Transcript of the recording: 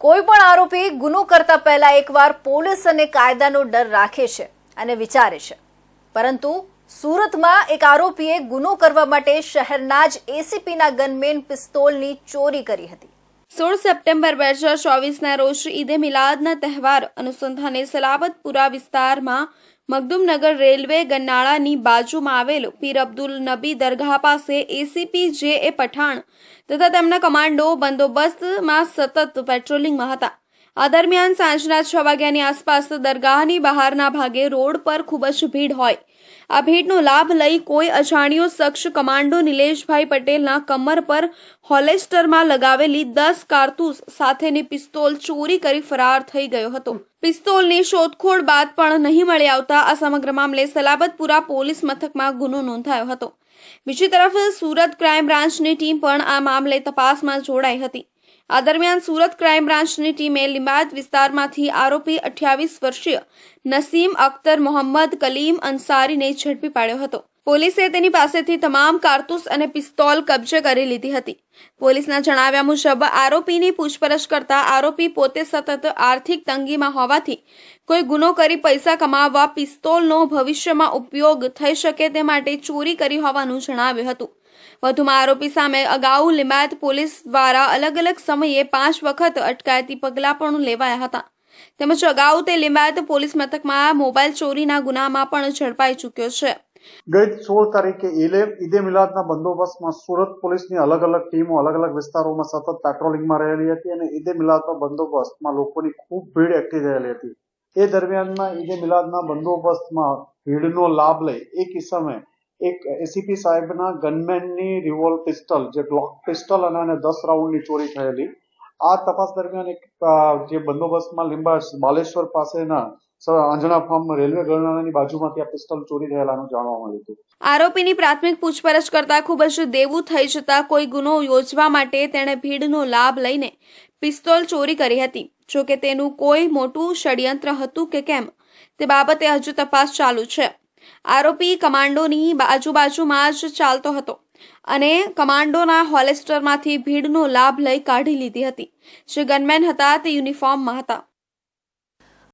કોઈ પણ આરોપી ગુનો કરતા પહેલા એકવાર પોલીસ અને કાયદાનો ડર રાખે છે અને વિચારે છે. પરંતુ સુરતમાં એક આરોપીએ ગુનો કરવા માટે શહેરના જ એસીપીના ગનમેન પિસ્તોલની ચોરી કરી હતી. સોળ સપ્ટેમ્બર બે હજાર ચોવીસના રોજ ઈદે મિલાદના તહેવાર અનુસંધાને સલાબતપુરા વિસ્તારમાં મગદુમનગર રેલવે ગન્નાળાની બાજુમાં આવેલ પીર અબ્દુલ નબી દરગાહ પાસે એસીપી જે એ પઠાણ તથા તેમના કમાન્ડો બંદોબસ્તમાં સતત પેટ્રોલિંગમાં હતા. આ દરમિયાન સાંજના છ વાગ્યાની આસપાસ દરગાહની બહારના ભાગે રોડ પર ખૂબ જ ભીડ હોય. આ ભીડનો લાભ લઈ કોઈ અજાણ્યો શખ્સ કમાન્ડો નિલેશભાઈ પટેલના કમર પર હોલેસ્ટરમાં લગાવેલી દસ કારતૂસ સાથેની પિસ્તોલ ચોરી કરી ફરાર થઈ ગયો હતો. પિસ્તોલની શોધખોળ બાદ પણ નહીં મળી આવતા આ સમગ્ર મામલે સલાબતપુરા પોલીસ મથકમાં ગુનો નોંધાયો હતો. બીજી તરફ સુરત ક્રાઇમ બ્રાન્ચની ટીમ પણ આ મામલે તપાસમાં જોડાઈ હતી. આ દરમિયાન સુરત ક્રાઇમ બ્રાન્ચની ટીમે લીંબાદ વિસ્તારમાંથી આરોપી અઠ્યાવીસ વર્ષીય નસીમ અખ્તર મોહમ્મદ કલીમ અંસારીને ઝડપી પાડ્યો હતો. પોલીસે તેની પાસેથી તમામ કારતૂસ અને પિસ્તોલ કબજે કરી લીધી હતી. પોલીસના જણાવ્યા મુજબ, આરોપીની પૂછપરછ કરતા આરોપી પોતે સતત આર્થિક તંગીમાં હોવાથી કોઈ ગુનો કરી પૈસા કમાવવા પિસ્તોલનો ભવિષ્યમાં ઉપયોગ થઈ શકે તે માટે ચોરી કરી હોવાનું જણાવ્યું હતું. વધુમાં આરોપી સામે અગાઉ લિંબાયત પોલીસ દ્વારા અલગ અલગ સમયે પાંચ વખત અટકાયતી પગલાં પણ લેવાયા હતા. તેમજ અગાઉ તે લિંબાયત પોલીસ મથકમાં મોબાઈલ ચોરીના ગુનામાં પણ ઝડપાઈ ચૂક્યો છે. ગઈ સોળ તારીખે ઈલે, ઈદે મિલાદના બંદોબસ્તમાં સુરત પોલીસની અલગ અલગ ટીમો અલગ અલગ વિસ્તારોમાં સતત પેટ્રોલિંગમાં રહેલી હતી અને ઈદે મિલાદના બંદોબસ્તમાં લોકોની ખૂબ ભીડ એકઠી રહેલી હતી. એ દરમિયાનમાં ઈદે મિલાદના બંદોબસ્તમાં ભીડનો લાભ લઈ એક કિસ્સામાં એક એસીપી સાહેબના ગનમેનની રિવોલ્વ પિસ્ટલ જે બ્લોક પિસ્ટલ અને એને દસ રાઉન્ડની ચોરી થયેલી. આ તપાસ દરમિયાન એક જે બંદોબસ્તમાં લીંબા બાલેશ્વર પાસેના સ- ફાર્મ રેલવે ગરનાળાની બાજુમાંથી આ પિસ્તલ ચોરી થયેલાનું જાણવા મળ્યું હતું. આરોપીની પ્રાથમિક પૂછપરછ કરતા ખૂબ જ દેવું થઈ જતા કોઈ ગુનો યોજવા માટે તેણે ભીડનો લાભ લઈને પિસ્તોલ ચોરી કરી હતી. જો કે તેનું કોઈ મોટું ષડયંત્ર હતું કે કેમ, તે બાબતે હજુ તપાસ ચાલુ છે. આરોપી કમાન્ડોની આજુબાજુમાં જ ચાલતો હતો અને કમાન્ડોના હોલેસ્ટરમાંથી ભીડનો લાભ લઈ કાઢી લીધી હતી. જે ગનમેન હતા તે યુનિફોર્મમાં હતા.